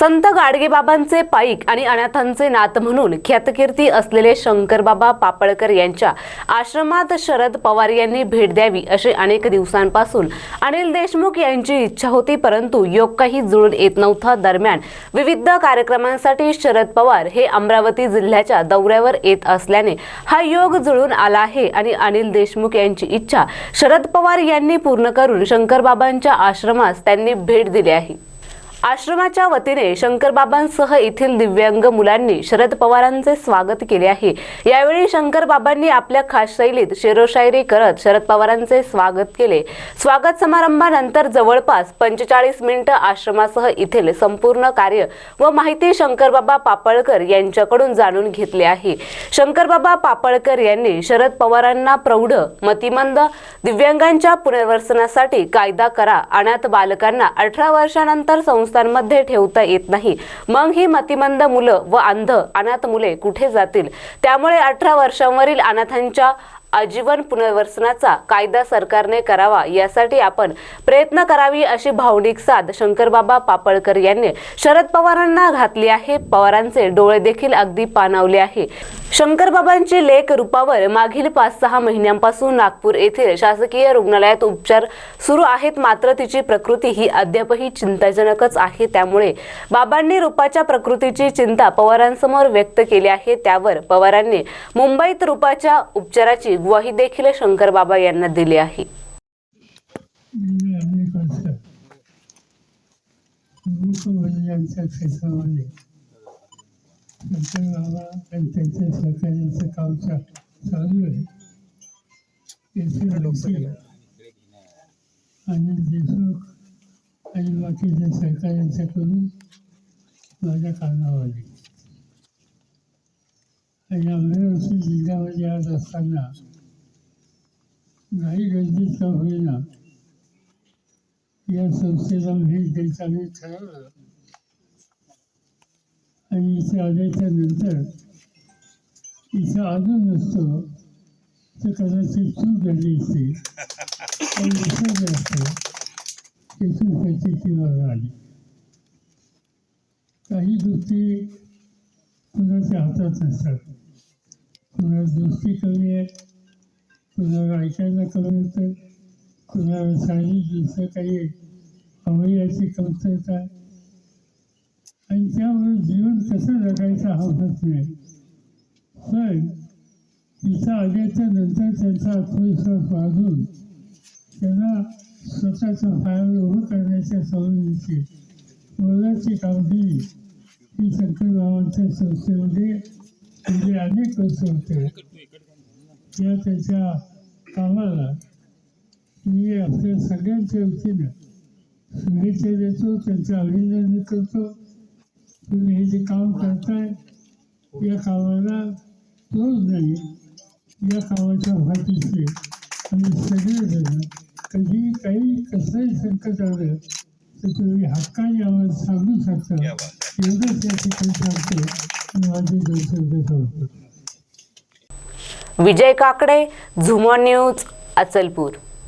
संत गाडगेबाबांचे पाईक आणि अनाथांचे नात म्हणून ख्यातकीर्ती असलेले शंकरबाबा पापळकर यांच्या आश्रमात शरद पवार यांनी भेट द्यावी अशी अनेक दिवसांपासून अनिल देशमुख यांची इच्छा होती परंतु योग काही जुळून येत नव्हता. दरम्यान विविध कार्यक्रमांसाठी शरद पवार हे अमरावती जिल्ह्याच्या दौऱ्यावर येत असल्याने हा योग जुळून आला आहे आणि अनिल देशमुख यांची इच्छा शरद पवार यांनी पूर्ण करून शंकरबाबांच्या आश्रमास त्यांनी भेट दिली आहे. आश्रमाच्या वतीने शंकरबाबांसह येथील दिव्यांग मुलांनी शरद पवारांचे स्वागत केले आहे. यावेळी शंकरबाबांनी आपल्या खास शैलीत शेरोशायरी करत शरद पवारांचे स्वागत केले. स्वागत समारंभानंतर जवळपास पंचेचाळीस मिनिटं आश्रमासह येथील संपूर्ण कार्य व माहिती शंकरबाबा पापळकर यांच्याकडून जाणून घेतले आहे. शंकरबाबा पापळकर यांनी शरद पवारांना प्रौढ मतिमंद दिव्यांगांच्या पुनर्वसनासाठी कायदा करा अनाथ बालकांना अठरा वर्षानंतर संस्थांमध्ये ठेवता येत नाही. मग ही मतिमंद मुलं व अंध अनाथ मुले कुठे जातील? त्यामुळे अठरा वर्षांवरील अनाथांच्या आजीवन पुनर्वसनाचा कायदा सरकारने करावा यासाठी आपण प्रयत्न करावी अशी भावनिक साथ शंकरबाबा पापळकर यांनी शरद पवारांना घातली आहे. पवारांचे डोळे देखील अगदी पाणावले आहे. शंकरबाबांची लेख रूपावर मागील पाच सहा महिन्यांपासून नागपूर येथील शासकीय रुग्णालयात उपचार सुरू आहेत. मात्र तिची प्रकृती ही अद्यापही चिंताजनकच आहे. त्यामुळे बाबांनी रूपाच्या प्रकृतीची चिंता पवारांसमोर व्यक्त केली आहे. त्यावर पवारांनी मुंबईत रूपाच्या उपचाराची ग्वाही देखील शंकरबाबा यांना दिली आहे. शंकर बाबा आणि आहे देशमुख आणि बाकीच्या सहकार्यांच्याकडून माझ्या कानावर आली आणि अमरावती जिल्ह्यामध्ये आज असताना नाही गर्दीत का होईना. या संस्थेला भेट द्यायचं आम्ही ठरवलं. आणि इथे आल्याच्यानंतर इथं आलो नसतो तर कदाचित चूक झाली असती. पण विसरले असतो त्याची प्रचिती आली. काही गोष्टी कुणाच्या हातात नसतात. कुणाला दोस्ती कमी आहे कुणाला ऐकायला कमी येतं कुणाला शारीरिक दुसरं काही अवयवाची कमतरता आणि त्यामुळे जीवन कसं जगायचं हा प्रश्न आहे पण तिथं आल्याच्यानंतर त्यांचा आत्मविश्वास वाढून त्यांना स्वतःचं पायावर उभं करण्याच्या सवयीची मोलाची कामगिरी ही शंकरबाबांच्या संस्थेमध्ये म्हणजे अनेक वर्ष होते या त्याच्या कामाला मी आपल्या सगळ्यांच्या वतीनं शुभेच्छा देतो त्यांचं अभिनंदन करतो. तुम्ही हे जे काम करताय या कामाला तोच नाही. या कामाच्या पाठीशी आम्ही सगळेजण कधी काही कसंही संकट आलं तर तुम्ही हक्काने आम्हाला सांगू शकता. एवढंच या ठिकाणी आणि सांगतो. विजय काकडे झुमॉन न्यूज अचलपूर.